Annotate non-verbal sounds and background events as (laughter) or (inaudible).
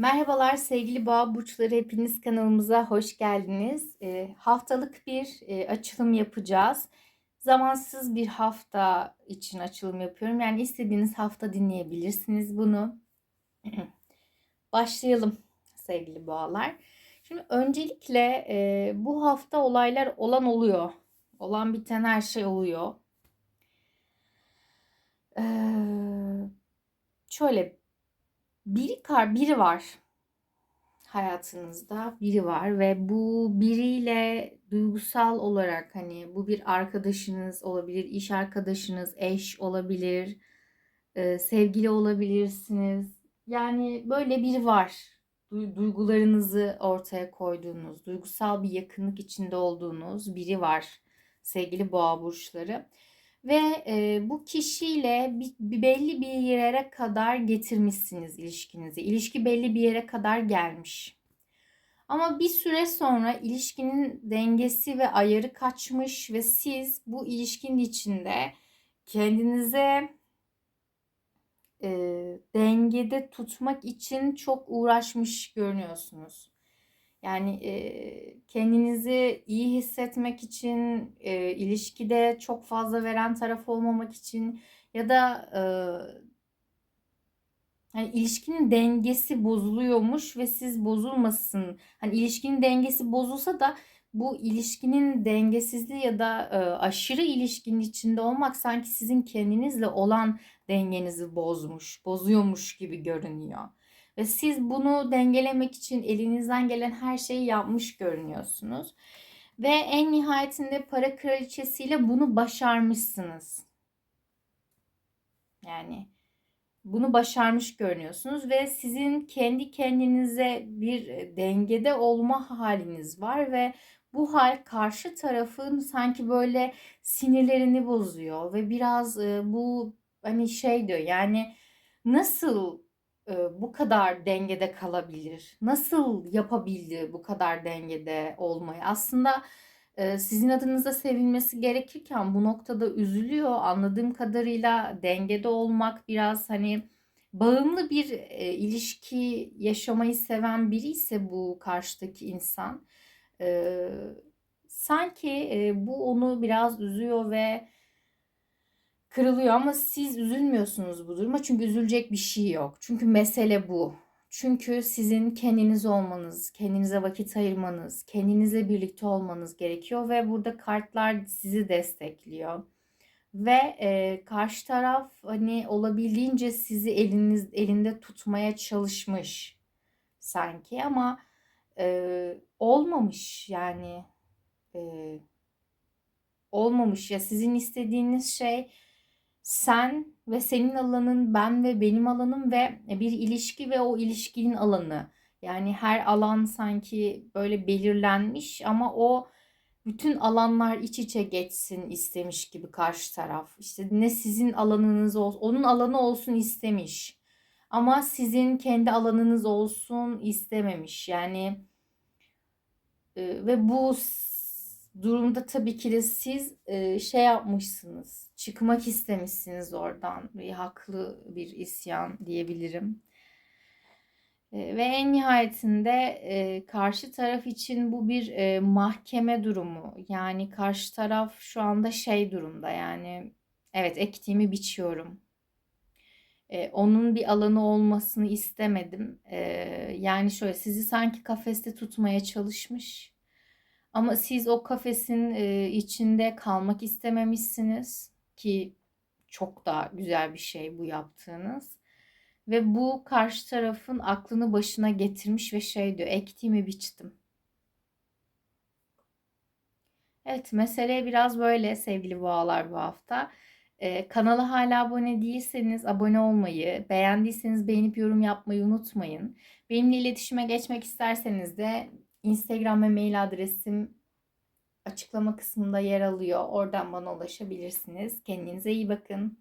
Merhabalar sevgili boğa burçları hepiniz kanalımıza hoş geldiniz. E, haftalık bir e, açılım yapacağız. Zamansız bir hafta için açılım yapıyorum. Yani istediğiniz hafta dinleyebilirsiniz bunu. (clears throat) Başlayalım sevgili boğalar. Şimdi öncelikle e, bu hafta olaylar olan oluyor. Olan biten her şey oluyor. Ee, şöyle biri kar biri var hayatınızda biri var ve bu biriyle duygusal olarak hani bu bir arkadaşınız olabilir, iş arkadaşınız, eş olabilir, e, sevgili olabilirsiniz. Yani böyle biri var. Duygularınızı ortaya koyduğunuz, duygusal bir yakınlık içinde olduğunuz biri var sevgili boğa burçları. Ve e, bu kişiyle bir, bir belli bir yere kadar getirmişsiniz ilişkinizi. İlişki belli bir yere kadar gelmiş. Ama bir süre sonra ilişkinin dengesi ve ayarı kaçmış ve siz bu ilişkinin içinde kendinize e, dengede tutmak için çok uğraşmış görünüyorsunuz. Yani e, kendinizi iyi hissetmek için, e, ilişkide çok fazla veren taraf olmamak için ya da e, hani ilişkinin dengesi bozuluyormuş ve siz bozulmasın. Hani ilişkinin dengesi bozulsa da bu ilişkinin dengesizliği ya da e, aşırı ilişkinin içinde olmak sanki sizin kendinizle olan dengenizi bozmuş, bozuyormuş gibi görünüyor. Siz bunu dengelemek için elinizden gelen her şeyi yapmış görünüyorsunuz. Ve en nihayetinde para kraliçesiyle bunu başarmışsınız. Yani bunu başarmış görünüyorsunuz ve sizin kendi kendinize bir dengede olma haliniz var ve bu hal karşı tarafın sanki böyle sinirlerini bozuyor ve biraz bu hani şey diyor yani nasıl bu kadar dengede kalabilir? Nasıl yapabildi bu kadar dengede olmayı? Aslında sizin adınıza sevilmesi gerekirken bu noktada üzülüyor. Anladığım kadarıyla dengede olmak biraz hani bağımlı bir ilişki yaşamayı seven biri ise bu karşıdaki insan sanki bu onu biraz üzüyor ve kırılıyor ama siz üzülmüyorsunuz bu duruma çünkü üzülecek bir şey yok. Çünkü mesele bu. Çünkü sizin kendiniz olmanız, kendinize vakit ayırmanız, kendinizle birlikte olmanız gerekiyor ve burada kartlar sizi destekliyor. Ve e, karşı taraf hani olabildiğince sizi eliniz elinde tutmaya çalışmış sanki ama e, olmamış yani e, olmamış ya sizin istediğiniz şey sen ve senin alanın, ben ve benim alanım ve bir ilişki ve o ilişkinin alanı. Yani her alan sanki böyle belirlenmiş ama o bütün alanlar iç içe geçsin istemiş gibi karşı taraf. İşte ne sizin alanınız olsun, onun alanı olsun istemiş. Ama sizin kendi alanınız olsun istememiş. Yani e, ve bu durumda tabii ki de siz e, şey yapmışsınız. Çıkmak istemişsiniz oradan. Bir haklı bir isyan diyebilirim. E, ve en nihayetinde e, karşı taraf için bu bir e, mahkeme durumu. Yani karşı taraf şu anda şey durumda yani evet ektiğimi biçiyorum. E, onun bir alanı olmasını istemedim. Yani şöyle sizi sanki kafeste tutmaya çalışmış ama siz o kafesin içinde kalmak istememişsiniz ki çok da güzel bir şey bu yaptığınız. Ve bu karşı tarafın aklını başına getirmiş ve şey diyor ektiğimi biçtim. Evet mesele biraz böyle sevgili boğalar bu hafta. Ee, kanala hala abone değilseniz abone olmayı, beğendiyseniz beğenip yorum yapmayı unutmayın. Benimle iletişime geçmek isterseniz de Instagram ve mail adresim açıklama kısmında yer alıyor. Oradan bana ulaşabilirsiniz. Kendinize iyi bakın.